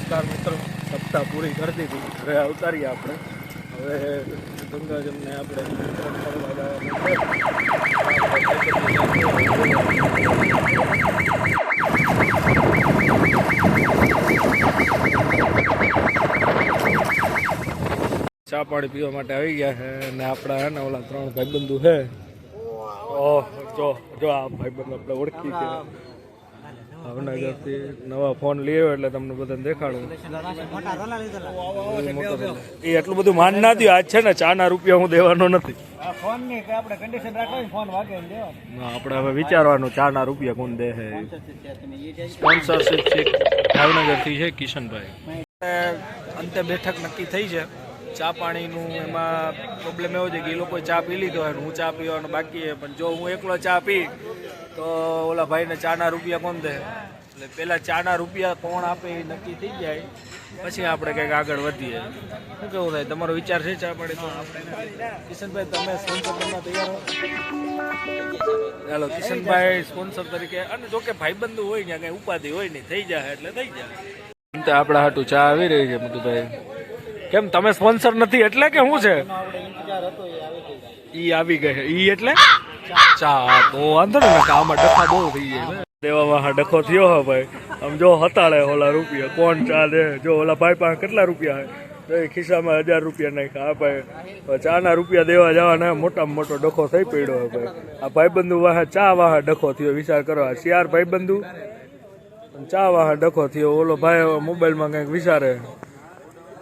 નમસ્કાર મિત્રો. સપ્તાહ પૂરી કરી દીધી. ઘરે અવતારીએ આપણે. હવે ગંગાજમને આપણે. ચા પાણી પીવા માટે આવી ગયા છે અને આપણા હે ને ઓલા ત્રણ ભાઈબંધુ છે. ઓહ, જો જો આ ભાઈબંધ આપણે ઓળખી છે. ભાવનગરથી નવા ફોન લઈ એટલે તમને બધાને દેખાડું. એ એટલું બધું માન ના થયું આજ છે ને ચાના રૂપિયા હું દેવાનો નથી. ફોનની કે આપણે કન્ડિશન રાખવાની ફોન વાગે ને દેવાનો ના, હવે વિચારવાનું ચાના રૂપિયા કોણ દે છે સ્પોન્સરશિપ છે ભાવનગરથી છે કિશનભાઈ. અંતે બેઠક નક્કી થઈ છે. ચા પાણીનું એમાં પ્રોબ્લેમ એવો છે કે એ લોકોએ ચા પી લીધો હોય હું ચા પીવાનું બાકી પણ જો હું એકલો ચા પી, તો ઓલા ભાઈને ચાના રૂપિયા કોણ દે? એટલે પહેલાં ચાના રૂપિયા કોણ આપે એ નક્કી થઈ જાય. પછી આપણે કંઈક આગળ વધીએ. શું કેવું થાય? તમારો વિચાર છે ચા પાણી તો કિશનભાઈ, તમે સ્પોન્સર બનવા તૈયાર હો? ચાલો કિશનભાઈ સ્પોન્સર તરીકે. અને જો કે ભાઈબંધુ હોય ને કંઈ ઉપાધિ હોય નહીં, થઈ જાય એટલે થઈ જાય આપણા હાટું ચા આવી રહી છે મધુભાઈ કેમ, તમે સ્પોન્સર નથી એટલે કે શું છે? ઈ આવી ગઈ ઈ એટલે? ચા તો વાંધો ને આમાં ડખા બહુ થઈ જાય ને. દેવામાં હા, ડખો થયો હે ભાઈ. આમ જો હતાળે ઓલા રૂપિયા. કોણ ચા દે જો ઓલા ભાઈ પાસે કેટલા રૂપિયા હે તો એ ખિસ્સામાં હજાર રૂપિયા નાખ્યા. આ ભાઈ. ચા ચાના રૂપિયા દેવા જવાના મોટામાં મોટો ડખો થઈ પડ્યો હે ભાઈ. આ ભાઈબંધુ વાહે ચા વાહે ડખો થયો. વિચાર કરો, આ શિયાર ભાઈબંધુ? ચા વાહે ડખો થયો. ઓલો ભાઈ મોબાઈલમાં કંઈક વિચારે.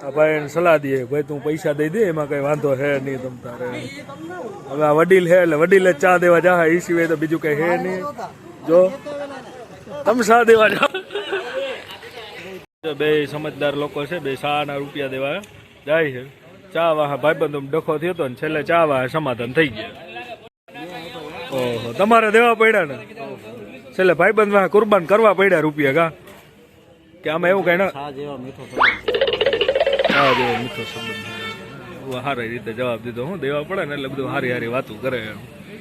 આ ભાઈ એને સલાહ દઈએ, ભાઈ, તું પૈસા દઈ દે, એમાં કઈ વાંધો હે નહીં તમ તારે. હવે આ વડીલ હે એટલે વડીલે જ ચા દેવા જા એ સિવાય તો બીજું કઈ હે નહીં. જો. તમે શા દેવા જાઓ બે સમજદાર લોકો છે, બે શાના રૂપિયા દેવા જાય છે. ચા વાહ ભાઈબંધો ડખો થયો હતો ને છેલ્લે ચા વાહ સમાધાન થઈ ગયા. ઓહો, તમારે દેવા પડ્યા ને? છેલ્લે ભાઈબંધ વાહ કુરબાન કરવા પડ્યા રૂપિયા કા? કે આમાં એવું કઈ ના આ હા જેવો મીઠો સંબંધ છે. સારી રીતે જવાબ દીધો હું દેવા પડે ને એટલે બધું હારી હારી વાતું કરે એમ